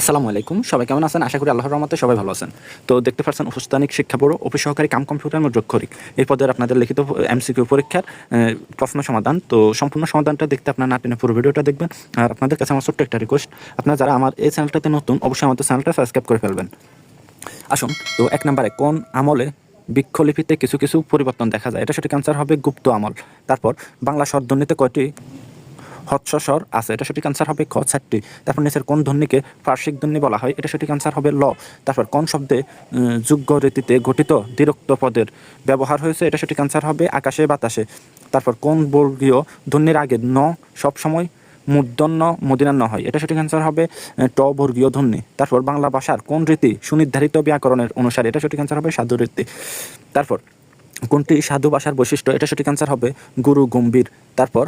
আসসালামু আলাইকুম। সবাই কেমন আছেন? আশা করি আল্লাহর রহমতে সবাই ভালো আছেন। তো দেখতে পাচ্ছেন উপস্থানিক শিক্ষা বড় অফিস সহকারী কাম কম্পিউটার মুদ্রক্ষরিক এই পদের আপনাদের লিখিত এমসিকিউ পরীক্ষার প্রশ্ন সমাধান। তো সম্পূর্ণ সমাধানটা দেখতে আপনার না টেনে পুরো ভিডিওটা দেখবেন। আর আপনাদের কাছে আমার ছোট্ট একটা রিকোয়েস্ট আপনারা যারা আমার এই চ্যানেলটাতে নতুন, অবশ্যই আমাদের চ্যানেলটা সাবস্ক্রাইব করে ফেলবেন। আসুন, তো এক নম্বরে, কোন আমলে বৃক্ষলিপিতে কিছু কিছু পরিবর্তন দেখা যায়? এটা সঠিক আনসার হবে গুপ্ত আমল। তারপর, বাংলা স্বরধ্বনিতে কয়টি হৎস্বর আছে, এটা সঠিক আনসার হবে খ, চারটি। তারপর নিচের কোন ধ্বনিকে পার্শ্বিক ধ্বনি বলা হয়, এটা সঠিক আনসার হবে ল। তারপর কোন শব্দে যোগ্য রীতিতে গঠিত দ্বিরক্ত পদের ব্যবহার হয়েছে, এটা সঠিক আনসার হবে আকাশে, বাতাসে। তারপর কোন বর্গীয় ধ্বনির আগে ন সবসময় মূর্ধন্য মদিনান্য হয়, এটা সঠিক আনসার হবে ট বর্গীয় ধ্বনি। তারপর বাংলা ভাষার কোন রীতি সুনির্ধারিত ব্যাকরণের অনুসারে, এটা সঠিক আনসার হবে সাধু রীতি। তারপর কোনটি সাধু ভাষার বৈশিষ্ট্য, এটা সঠিক আনসার হবে গুরু গম্ভীর। তারপর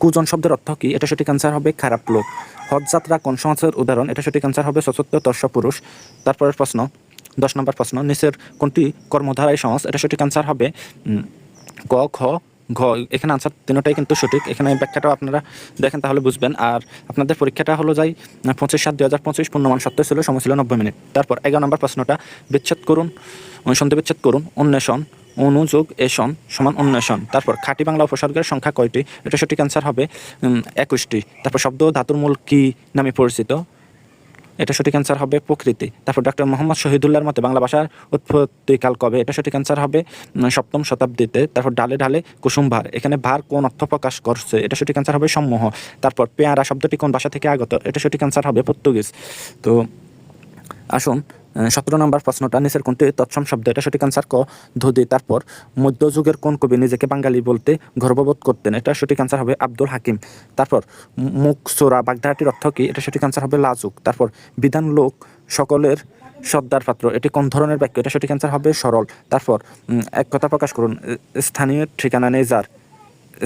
কুজন শব্দের অর্থ কি? এটা সঠিক আনসার হবে খারাপ লোক। হজযাত্রা কোন সমাজের উদাহরণ? এটা সঠিক আনসার হবে সচত্ব দর্শ পুরুষ। তারপরের প্রশ্ন, দশ নম্বর প্রশ্ন, নিচের কোনটি কর্মধারায় সমাজ এটা সঠিক আনসার হবে ক খ ঘ এখানে আনসার তিনটাই কিন্তু সঠিক। এখানে ব্যাখ্যাটাও আপনারা দেখেন তাহলে বুঝবেন। আর আপনাদের পরীক্ষাটা হলো যাই পঁচিশ সাত দুই হাজার পঁচিশ, পূর্ণমান সত্য ছিল, সময় ছিল নব্বই মিনিট। তারপর এগারো নম্বর প্রশ্নটা, বিচ্ছেদ করুন সন্ধি বিচ্ছেদ করুন অন্বেষণ অনুযোগ, এসন সমান অন্বেষণ তারপর খাঁটি বাংলা উপসর্গের সংখ্যা কয়টি? এটা সঠিক অ্যান্সার হবে একুশটি। তারপর শব্দ ধাতুর মূল কি নামে পরিচিত? এটা সঠিক অ্যান্সার হবে প্রকৃতি। তারপর ডক্টর মোহাম্মদ শহীদুল্লাহর মতে বাংলা ভাষার উৎপত্তিকাল কবে? এটা সঠিক অ্যান্সার হবে সপ্তম শতাব্দীতে। তারপর ডালে ঢালে কুসুম ভার। এখানে ভার কোন অর্থ প্রকাশ করছে? এটা সঠিক অ্যান্সার হবে সম্মোহ তারপর পেয়ারা শব্দটি কোন ভাষা থেকে আগত? এটা সঠিক অ্যান্সার হবে পর্তুগিজ। তো, আসুন সতেরো নম্বর প্রশ্নটা, নিচের কোনটি তৎসম শব্দ, এটা সঠিক আনসার ক, ধুদি। তারপর, মধ্যযুগের কোন কবি নিজেকে বাঙালি বলতে গর্ববোধ করতেন? এটা সঠিক আনসার হবে আব্দুল হাকিম। তারপর মুখ সোরা বাগধারাটির অর্থ কি? এটা সঠিক আনসার হবে লাজুক। তারপর, বিধান লোক সকলের সর্দার পাত্র, এটি কোন ধরনের বাক্য? এটা সঠিক আনসার হবে সরল। তারপর এক কথা প্রকাশ করুন স্থানীয় ঠিকানা নেই যার।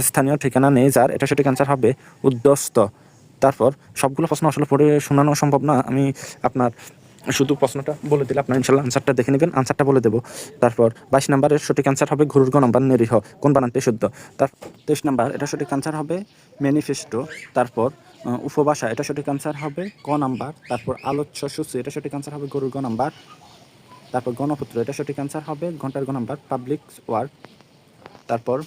স্থানীয় ঠিকানা নেই যার, এটা সঠিক আনসার হবে উদ্যস্ত। তারপর, সবগুলো প্রশ্ন আসলে পড়ে শোনানো সম্ভব না। আমি আপনার শুধু প্রশ্নটা বলে দিলে আপনার ইনশাল্লাহ আনসারটা দেখে নেবেন। আনসারটা বলে দেবো। তারপর বাইশ নাম্বারের সঠিক আনসার হবে ঘুরুর গ নাম্বার নিরীহ। কোন বানানটি শুদ্ধ? তার তেইশ নাম্বার, এটা সঠিক আনসার হবে ম্যানিফেস্টো তারপর উপভাষা, এটা সঠিক আনসার হবে ক নাম্বার। তারপর আলোচ্য সূচি, এটা সঠিক আনসার হবে গরুর গ নাম্বার। তারপর গণপুত্র, এটা সঠিক আনসার হবে ঘণ্টার গ নাম্বার পাবলিক ওয়ার্ক তারপর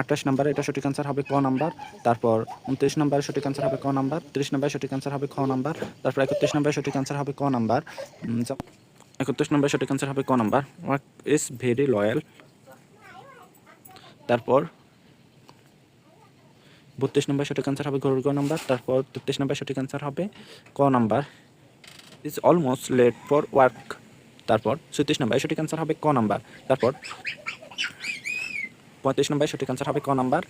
আঠাশ নাম্বার এটা সঠিক আনসার হবে ক নাম্বার, তারপর উনত্রিশ নাম্বারের সঠিক আনসার হবে ক নাম্বার, ত্রিশ নাম্বারের সঠিক আনসার হবে খ নাম্বার, তারপর একত্রিশ নাম্বারের সঠিক আনসার হবে ক নাম্বার একত্রিশ নাম্বারের সঠিক আনসার হবে ক number work is very loyal. তারপর বত্রিশ নম্বর সঠিক আনসার হবে গরুর গ নাম্বার, তারপর তেত্রিশ নম্বর সঠিক আনসার হবে ক number. Is almost late for work তারপর চৌত্রিশ নম্বর সঠিক আনসার হবে ক নাম্বার, তারপর পঁয়ত্রিশ নম্বর সঠিক আনসার হবে ক নাম্বার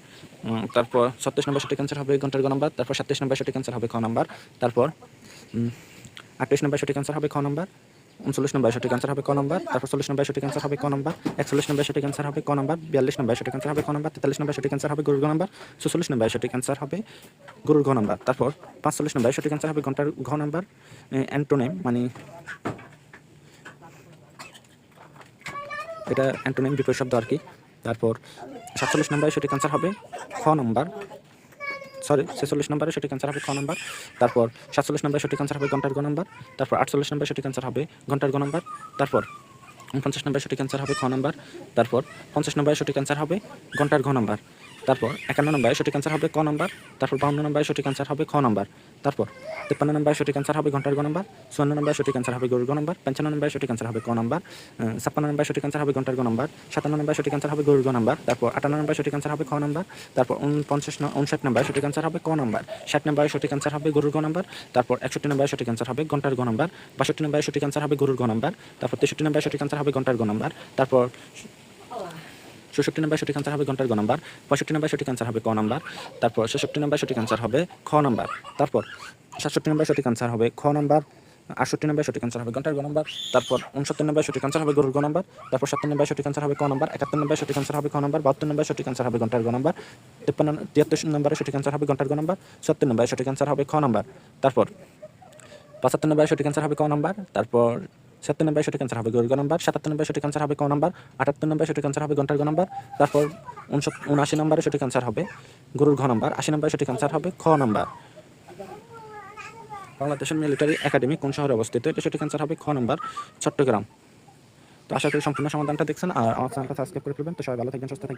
তারপর ছত্রিশ নম্বর সঠিক আনসার হবে ঘণ্টার গ নাম্বার তারপর সাতত্রিশ নম্বর সঠিক আনসার হবে খ নাম্বার তারপর আটত্রিশ নম্বর সঠিক আনসার হবে খ নাম্বার উনচল্লিশ নম্বর সঠিক আনসার হবে ক নাম্বার তারপর চল্লিশ নম্বর সঠিক আনসার হবে ক নাম্বার একচল্লিশ নম্বর সঠিক আনসার হবে ক নাম্বার বিয়াল্লিশ নম্বর সঠিক আনসার হবে ক নাম্বার তেতাল্লিশ নম্বর সঠিক আনসার হবে গরুর গ নাম্বার ছচল্লিশ নম্বর সঠিক আনসার হবে গরুর ঘ নাম্বার তারপর পাঁচচল্লিশ নম্বর সঠিক আনসার হবে ঘণ্টার ঘ নাম্বার অ্যান্টোনেম মানে এটা অ্যান্টোনিম বিপরীত শব্দ আর কি তারপর সাতচল্লিশ নম্বরে সেটি ক্যান্সার হবে, খ নম্বর। সরি ছেচল্লিশ নম্বরে সেটি ক্যান্সার হবে, খ নম্বর। তারপর সাতচল্লিশ নম্বরে সেটি ক্যান্সার হবে, ঘণ্টার গ নম্বর। তারপর আটচল্লিশ নম্বরে সেটি ক্যান্সার হবে, ঘণ্টার গ নম্বর। তারপর পঞ্চাশ নম্বরে সেটি ক্যান্সার হবে, খ নম্বর। তারপর পঞ্চাশ নম্বরে সেটি ক্যান্সার হবে, ঘণ্টার ঘ নম্বর। তারপর একান্ন নম্বরে সঠিক আনসার হবে ক নম্বর তারপর বাউন্ন নম্বরে সঠিক আনসার হবে খ নম্বর তারপর তিপ্পান্ন নম্বরে সঠিক আনসার হবে ঘণ্টার গ নম্বর চুয়ান্ন নম্বরে সঠিক আনসার হবে গরুর গ নম্বর পঞ্চান্ন নম্বরে সঠিক আনসার হবে ক নম্বর ছাপ্পান্ন নম্বরে সঠিক আনসার হবে ঘণ্টার গ নম্বর সাতান্ন নম্বরে সঠিক আনসার হবে গরুর গ নম্বর তারপর আটান্ন নম্বরে সঠিক আনসার হবে খ নম্বর তারপর উনপঞ্চাশ উনষাট নম্বরে সঠিক আনসার হবে ক নম্বর ষাট নম্বরে সঠিক আনসার হবে গরুর গ নম্বর তারপর একষট্টি নম্বরে সঠিক আনসার হবে ঘণ্টার গ নম্বর বাষট্টি নম্বরে সঠিক আনসার হবে গরুর গ নম্বর তারপর তেষট্টি নম্বরে সঠিক আনসার হবে ঘণ্টার গ নম্বর তারপর চৌষট্টি নম্বর সঠিক আনসার হবে ঘণ্টার গ নাম্বার পঁয়ষট্টি নম্বর সঠিক আনসার হবে ক নাম্বার তারপর ছেষট্টি নম্বর সঠিক আনসার হবে খ নাম্বার তারপর সাতষট্টি নম্বর সঠিক আনসার হবে খ নাম্বার আটষট্টি নম্বর সঠিক আনসার হবে ঘণ্টার গ নাম্বার তারপর উনসত্তর নম্বর সঠিক আনসার হবে গরুর গ নাম্বার তারপর সত্তর নম্বর সঠিক আনসার হবে ক নাম্বার একাত্তর নম্বর সঠিক আনসার হবে খ নাম্বার বাহাত্তর নম্বর সঠিক আনসার হবে ঘণ্টার গ নাম্বার তিপ্পান্ন তিয়াত্তর নম্বরে সঠিক আনসার হবে ঘণ্টার গ নাম্বার সত্তর নম্বর সঠিক আনসার হবে খ নাম্বার তারপর পঁচাত্তর নম্বর সঠিক আনসার হবে ক নাম্বার তারপর সত্তর নম্বর সঠিক আনসার হবে গরুর গ নাম্বার সাতাত্তর নম্বর সঠিক আনসার হবে ক নাম্বার আটাত্তর নম্বর সঠিক আনসার হবে ঘণ্টার গ নাম্বার তারপর উনআশি নম্বরে সঠিক আনসার হবে গরুর ঘ নাম্বার আশি নম্বর সঠিক আনসার হবে খ নাম্বার বাংলাদেশের মিলিটারি একাডেমি কোন শহরে অবস্থিত? এটা সঠিক অ্যান্সার হবে খ নম্বর চট্টগ্রাম। তো আশা করি সম্পূর্ণ সমাধানটা দেখছেন, আর আমার চ্যানেলটা সাবস্ক্রাইব করে ফেলবেন। তো সবাই ভালো থাকবেন, সুস্থ থাকবেন।